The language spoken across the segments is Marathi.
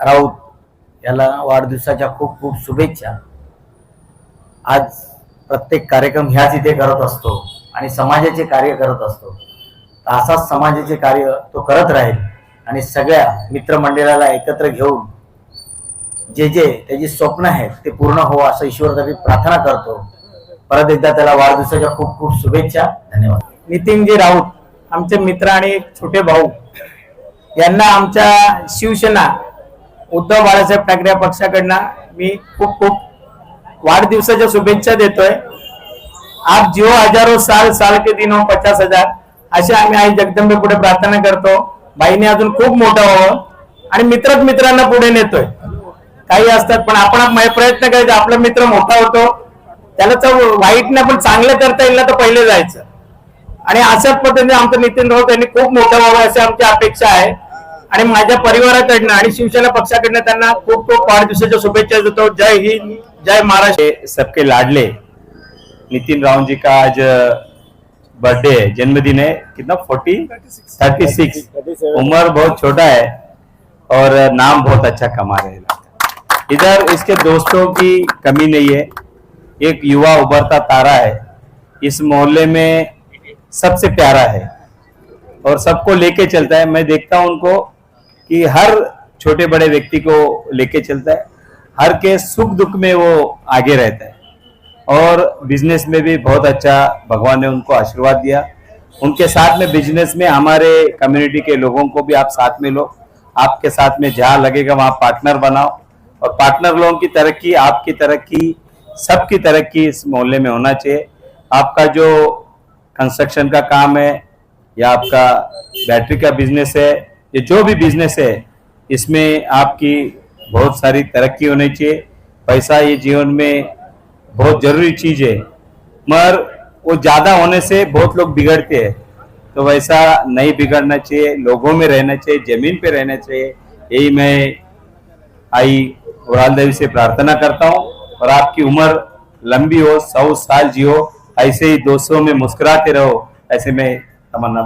राऊत याला वाढदिवसाच्या खूप खूप शुभेच्छा. आज प्रत्येक कार्यक्रम ह्याच इथे करत असतो आणि समाजाचे कार्य करत असतो. असाच समाजाचे कार्य तो करत राहील आणि सगळ्या मित्रमंडळाला एकत्र घेऊन जे जे त्याची स्वप्न आहेत ते पूर्ण हो असं ईश्वरसाठी प्रार्थना करतो. परत एकदा त्याला वाढदिवसाच्या खूप खूप शुभेच्छा. धन्यवाद. नितीनजी राऊत आमचे मित्र आणि एक छोटे भाऊ. यांना आमच्या शिवसेना उद्धव बाळासाहेब ठाकरे या पक्षाकडनं मी खूप खूप वाढदिवसाच्या शुभेच्छा देतोय. आप जिओ हजारो साल साल के दिन हो पचास हजार असे आम्ही आई जगदंबे पुढे प्रार्थना करतो. बाईने अजून खूप मोठं व्हावं आणि मित्रच मित्रांना पुढे नेतोय. काही असतात पण आपण प्रयत्न करायचे आपला मित्र मोठा होतो. त्याला तर वाईट नाही पण चांगलं करता येईल ना तर पहिले जायचं. आणि अशाच पद्धतीने आमचं नितीन राऊत यांनी खूप मोठं व्हावं अशी आमची अपेक्षा आहे. आणि माझ्या परिवाराकडनं आणि शिवसेना पक्षाकडनं त्यांना खूप खूप वाढदिवसाच्या शुभेच्छा देतो. जय हिंद जय महाराष्ट्र. सबके लाडले. नितिन राव जी का आज बर्थडे है जन्मदिन है कितना? फोर्टी? Thirty six. उम्र बहुत छोटा है और नाम बहुत अच्छा कमा रहे इधर इसके दोस्तों की कमी नहीं है। एक युवा उभरता तारा है। इस मोहल्ले में सबसे प्यारा है। और सबको लेके चलता है। मैं देखता हूँ उनको। कि हर छोटे बड़े व्यक्ति को लेके चलता है, हर के सुख दुख में वो आगे रहता है। और बिज़नेस में भी बहुत अच्छा भगवान ने उनको आशीर्वाद दिया। उनके साथ में बिज़नेस में हमारे कम्युनिटी के लोगों को भी आप साथ में लो। आपके साथ में जहाँ लगेगा वहाँ पार्टनर बनाओ। और पार्टनर लोगों की तरक्की, आपकी तरक्की, सबकी तरक्की इस मोहल्ले में होना चाहिए। आपका जो कंस्ट्रक्शन का काम है या आपका बैटरी का बिज़नेस है या जो भी बिज़नेस है, इसमें आपकी बहुत सारी तरक्की होनी चाहिए। पैसा ये जीवन में बहुत ज़रूरी चीज़ है। मगर वो ज़्यादा होने से बहुत लोग बिगड़ते हैं। तो वैसा नहीं बिगड़ना चाहिए, लोगों में रहना चाहिए, ज़मीन पे रहना चाहिए। यही मैं आई उड़ाल देवी से प्रार्थना करता हूँ। और आपकी उम्र लंबी हो, सौ साल जियो, ऐसे ही दोस्तों में मुस्कुराते रहो, ऐसे मैं तमन्ना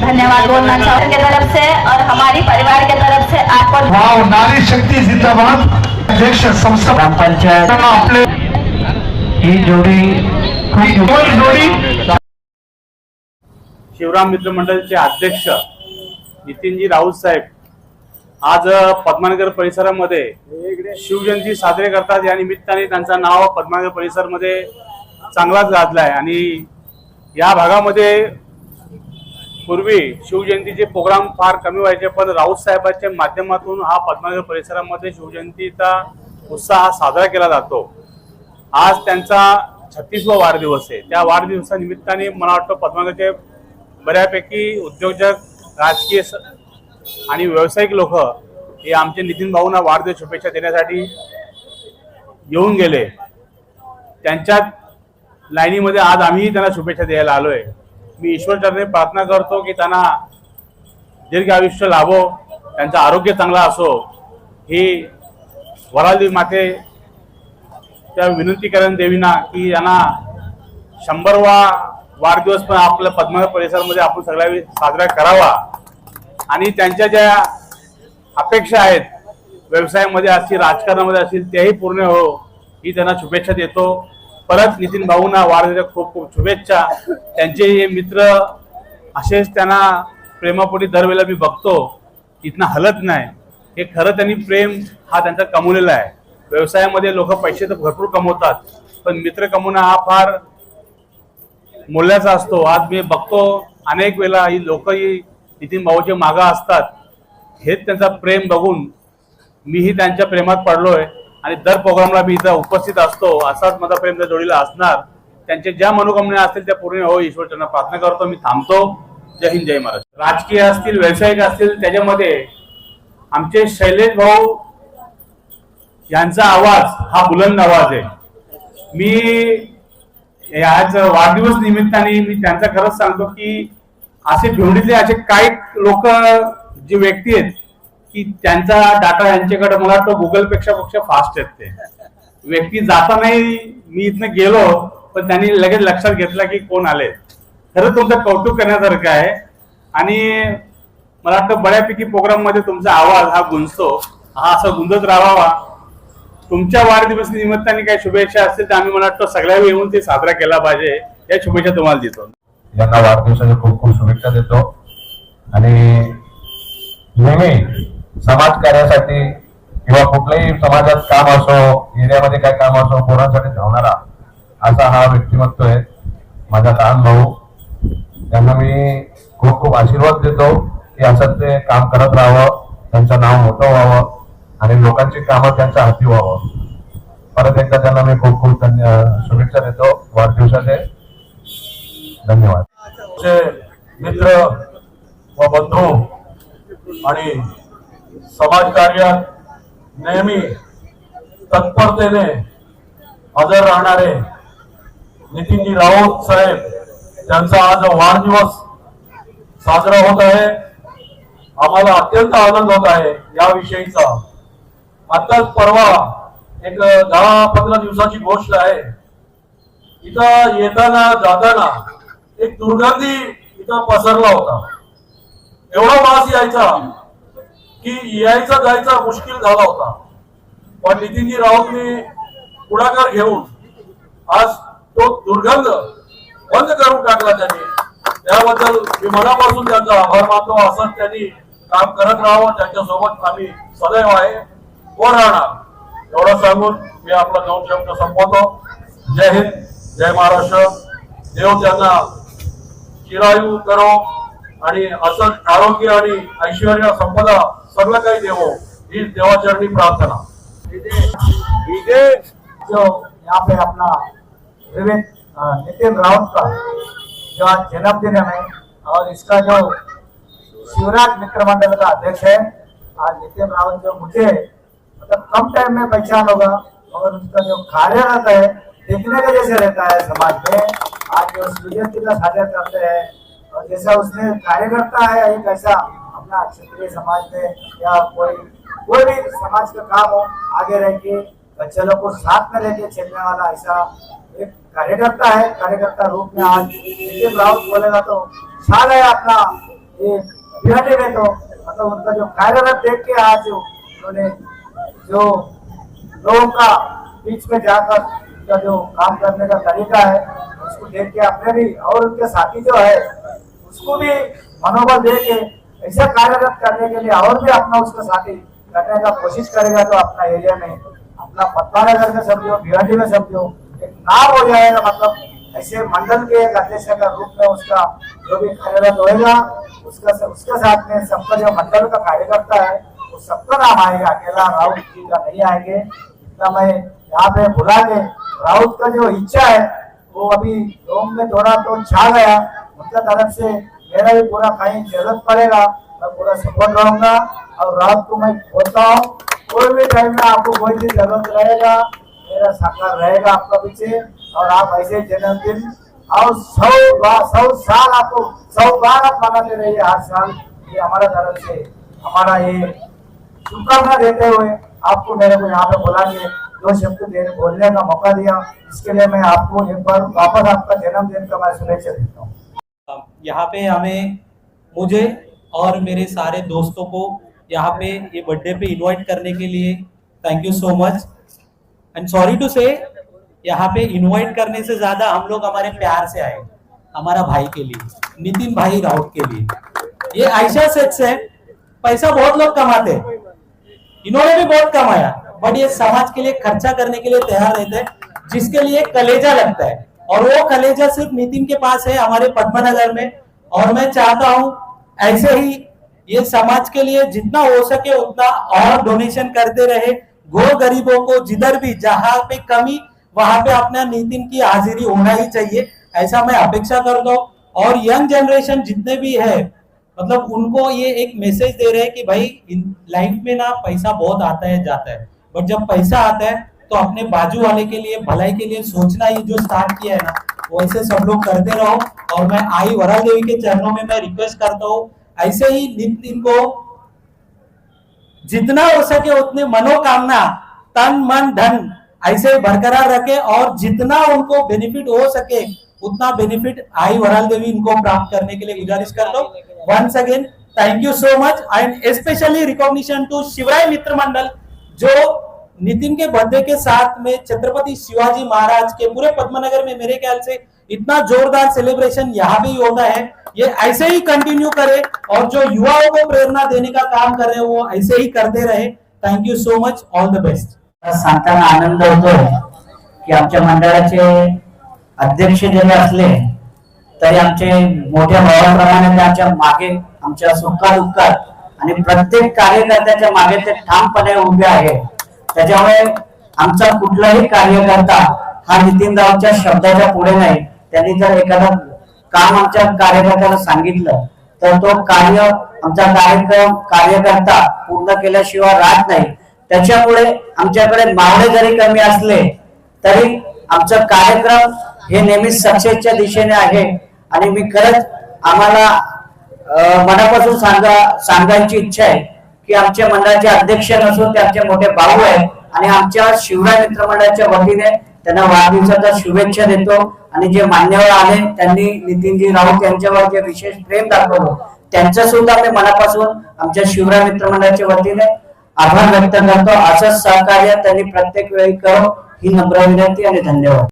धन्यवाद बोलना चाहूँ तरफ़ से और हमारी परिवार के तरफ़ से आपको नारी शक्ति जिंदाबाद। अध्यक्ष संस्था पंचायत। ये जोड़ी शिवराम मित्र मंडळाचे अध्यक्ष नितीनजी राऊत साहेब आज पद्मानगर परिसरामध्ये शिवजयंती साजरे करतात. या निमित्ताने त्यांचं नाव पद्मानगर परिसरमध्ये चांगलाच गाजलाय. आहे आणि या भागामध्ये पूर्वी शिवजयंतीचे प्रोग्राम फार कमी व्हायचे पण राऊत साहेबांच्या माध्यमातून हा पद्मानगर परिसरामध्ये शिवजयंतीचा उत्साह हा साजरा केला जातो. आज त्यांचा छत्तीसवा वाढदिवस आहे. त्या वाढदिवसानिमित्ताने मला वाटतं पद्मागतचे बऱ्यापैकी उद्योजक राजकीय आणि व्यावसायिक लोक हे आमचे नितीन भाऊंना वाढदिवस शुभेच्छा देण्यासाठी येऊन गेले. त्यांच्या लाईनीमध्ये आज आम्हीही त्यांना शुभेच्छा द्यायला आलो आहे मी ईश्वरचरणे प्रार्थना करतो की त्यांना दीर्घ आयुष्य लाभो त्यांचं आरोग्य चांगलं असो ही वराली माते त्या विनंती करेन देवीना की यांना शंभरवा वाढदिवस पण आपल्या पद्मनाभ परिसरामध्ये आपण सगळ्या साजरा करावा. आणि त्यांच्या ज्या अपेक्षा आहेत व्यवसायामध्ये असतील राजकारणामध्ये असतील त्याही पूर्ण हो ही त्यांना शुभेच्छा देतो. परत नितीन भाऊंना वाढदिवसाच्या खूप खूप शुभेच्छा. त्यांचे हे मित्र असेच त्यांना प्रेमापोटी दरवेळेला मी बघतो. इथनं हलत नाही. हे खरं त्यांनी प्रेम हा त्यांचा कमवलेला आहे. व्यवसायामध्ये लोक पैसे तर भरपूर कमवतात पण मित्र कमवणं हा फार मूल्याचा असतो. आज मी बघतो अनेक वेळा ही लोकही नितीन भाऊचे मागा असतात. हेच त्यांचा प्रेम बघून मीही त्यांच्या प्रेमात पडलोय आणि दर प्रोग्रामला मी इथं उपस्थित असतो. असाच माझा प्रेम त्या जोडीला असणार. त्यांचे ज्या मनोकामना असतील त्या पूर्ण हो ईश्वर त्यांना प्रार्थना करतो मी थांबतो. जय हिंद जय महाराष्ट्र. राजकीय असतील व्यावसायिक असतील त्याच्यामध्ये आमचे शैलेश भाऊ यांचा आवाज हा बुलंद आवाज आहे. मी आज वाढदिवस निमित्ताने मी त्यांचा खरंच सांगतो की असे भिवंडीतले असे काही लोक जे व्यक्ती आहेत की त्यांचा डाटा यांच्याकडे मला वाटतं गुगलपेक्षा पेक्षा फास्ट आहेत ते. व्यक्ती जाता नाही मी इथनं गेलो पण त्यांनी लगेच लक्षात घेतलं की कोण आले. खरं तुमचं कौतुक करण्यासारखं आहे. आणि मला वाटतं बऱ्यापैकी प्रोग्राममध्ये तुमचा आवाज हा गुंजतो. हा असा गुंजत राहावा. तुमच्या वाढदिवस निमित्ताने काही शुभेच्छा असतील तर आम्ही मला वाटतं सगळ्या येऊन ते साजरा केला पाहिजे. या शुभेच्छा तुम्हाला देतो. यांना वाढदिवसाच्या खूप खूप शुभेच्छा देतो. आणि नेहमी समाज कार्यासाठी किंवा कुठल्याही समाजात काम असो एरियामध्ये काय काम असो कोणासाठी धावणारा असा हा व्यक्तिमत्व आहे माझा लहान भाऊ. त्यांना मी खूप खूप आशीर्वाद देतो की असं ते काम करत राहावं त्यांचं नाव मोठं व्हावं आणि लोकांची कामं त्यांच्या हाती व्हावं. बंधू आणि समाजकार्यात नेहमी तत्परतेने हजर राहणारे नितीनजी राऊत साहेब त्यांचा आज वाढदिवस साजरा होत आहे. आम्हाला अत्यंत आनंद होत आहे याविषयीचा. आताच परवा एक दहा पंधरा दिवसाची गोष्ट आहे. इथं येताना जाताना एक दुर्गंधी इथं पसरला होता. एवढा वास यायचा की यायचा जायचा मुश्किल झाला होता. पण नितीनजी राऊतनी पुढाकार घेऊन आज तो दुर्गंध बंद करून टाकला त्यांनी. त्याबद्दल मी मनापासून त्यांचा आभार मानतो. असंच त्यांनी काम करत राहावं. त्यांच्यासोबत आम्ही सदैव आहे. व राहणार? एवढं सांगून मी आपला दोन शब्द संपवतो. जय हिंद जय महाराष्ट्र. देव त्यांना चिरायू करो. आणि असं आरोग्य आणि ऐश्वर्य संपदा सगळं काही देवो ही देवाचरणी प्रार्थना. जो यहाँ पे अपना विवेक नितिन राउत का जो आज जन्मदिन है और इसका जो शिवराज मित्र मंडल का अध्यक्ष है आज नितिन रावत जो मुझे मतलब कम टाइम में पहचान होगा और उसका जो कार्यरत है देखने के जैसे रहता है समाज में आज जो सूर्य का साझा करते हैं और जैसा उसने कार्य करता है एक ऐसा अपना क्षेत्रीय समाज में या कोई कोई भी समाज का काम हो, आगे रह के बच्चे लोग को साथ में लेके चलने वाला ऐसा एक कार्यकर्ता है। कार्यकर्ता रूप में आज राउत बोलेगा तो छा गया अपना ये बिहारी में तो मतलब उनका जो कार्यरत देख के आज उन्होंने जो लोगों का बीच में जाकर उनका जो काम करने का तरीका है, उसको देख के अपने भी और उनके साथी जो है, उसको भी मनोबल दे के ऐसा कार्यरत करने के लिए और भी अपना उसका साथी करने का कोशिश करेगा तो अपना एरिया में, अपना पटनानगर में समझो भिवंडी में समझो, एक नाम हो जाएगा मतलब ऐसे मंडल के एक अध्यक्ष का रूप में उसका जो भी कार्यरत होएगा, उसका उसके साथ में सबका जो मंडल का कार्यकर्ता है, वो सबका नाम आएगा, अकेला राउत जी का नहीं आएँगे इतना मैं यहाँ पे बुला के राउत का जो इच्छा है, वो अभी रोम में थोड़ा तो छा गया। उनका तरफ़ से मेरा भी पूरा कहीं ज़रूरत पड़ेगा, मैं पूरा सपोर्ट रहूँगा। और रात को मैं बोलता हूँ, कोई भी टाइम में आपको कोई भी ज़रूरत रहेगा, मेरा साकार रहेगा आपका पीछे। और आप ऐसे जन्मदिन, और सौ बार सौ साल आपको, सौ बार आप मनाते रहिए हर साल। ये हमारा तरफ़ से, हमारा ये शुभकामना देते हुए आपको मेरे को यहाँ पे बुला दो शब्द देने, बोलने का मौका दिया, इसके लिए मैं आपको एक बार वापस आपका जन्मदिन का मैं शुभेच्छा देता हूँ। यहाँ पे हमें मुझे और मेरे सारे दोस्तों को यहाँ पे ये बर्थडे पे इनवाइट करने के लिए thank you so much and sorry to से यहाँ पे इनवाइट करने से ज़्यादा हम लोग हमारे प्यार से आए, हमारा भाई के लिए, नितिन भाई राउत के लिए। ये ऐसा सेक्स है, पैसा बहुत लोग कमाते इन्होंने भी बहुत कमाया। बट ये समाज के लिए खर्चा करने के लिए तैयार रहते हैं, जिसके लिए कलेजा लगता है। और वो कलेजा सिर्फ़ नितिन के पास है, हमारे पद्मनगर में। और मैं चाहता हूँ, ऐसे ही ये समाज के लिए जितना हो सके उतना और डोनेशन करते रहे। गो गरीबों को जिधर भी, जहाँ पे कमी, वहाँ पे अपना नितिन की हाजिरी होना ही चाहिए। ऐसा मैं अपेक्षा करता हूँ। और यंग जनरेशन जितने भी है मतलब उनको ये एक मैसेज दे रहे हैं कि भाई लाइफ में ना पैसा बहुत आता है, जाता है। बट जब पैसा आता है तो अपने बाजू वाले के लिए, भलाई के लिए सोचना ये जो स्टार्ट किया है ना वैसे सब लोग करते रहो। और मैं आई वरा देवी के चरणों में मैं रिक्वेस्ट करता हूँ, ऐसे ही नितिन को जितना हो सके उतने मनोकामना, तन, मन, धन, ऐसे बरकरार रखे और जितना उनको बेनिफिट हो सके, उतना बेनिफिट आई वराल देवी इनको प्राप्त करने के लिए गुजारिश कर दो once again thank you so much and specially recognition to Shivray Mitra Mandal जो नितिन के बर्थडे के साथ में छत्रपति शिवाजी महाराज के पूरे पद्मनगर में मेरे ख्याल से इतना जोरदार सेलिब्रेशन यहाँ भी होता है। ये ऐसे ही कंटिन्यू करे और जो युवाओं को प्रेरणा देने का काम कर रहे हैं, वो ऐसे ही करते रहे। Thank you so much all the best सांगताना आनंद होतोय की आमच्या मंडळाचे अध्यक्ष जरी असले, तरी आमचे मोठ्या भावाप्रमाणे आमच्या मागे आमच्या सुखा दुःखात आणि प्रत्येक कार्यकर्त्याच्या मागे ते ठामपणे उभे आहे. त्याच्यामुळे आमचा कुठलाही कार्यकर्ता हा नितीन रावच्या शब्दाच्या पुढे नाही. त्यांनी जर एखादं काम आमच्या कार्यकर्त्याला सांगितलं तर तो कार्य आमचा कार्यक्रम कार्यकर्ता पूर्ण केल्याशिवाय राहत नाही. त्याच्यामुळे आमच्याकडे मावळे जरी कमी असले तरी आमचा कार्यक्रम हे नेहमी सक्सेसच्या दिशेने आहे. आणि मी खरंच आम्हाला मनापासून सांगा सांगायची इच्छा आहे की आमच्या मंडळाचे अध्यक्ष नसून ते आमचे मोठे भाऊ आहेत आणि आमच्या शिवराय मित्रमंडळाच्या वतीने त्यांना वाढदिवसाच्या शुभेच्छा देतो. आणि जे मान्यवर आले त्यांनी नितीनजी राऊत यांच्यावर जे विशेष प्रेम दाखवलं त्यांचं सुद्धा मी मनापासून आमच्या शिवराय मित्रमंडळाच्या वतीने आभार व्यक्त करतो. असंच सहकार्य त्यांनी प्रत्येक वेळी करो. ही नम्र विनंती आणि धन्यवाद.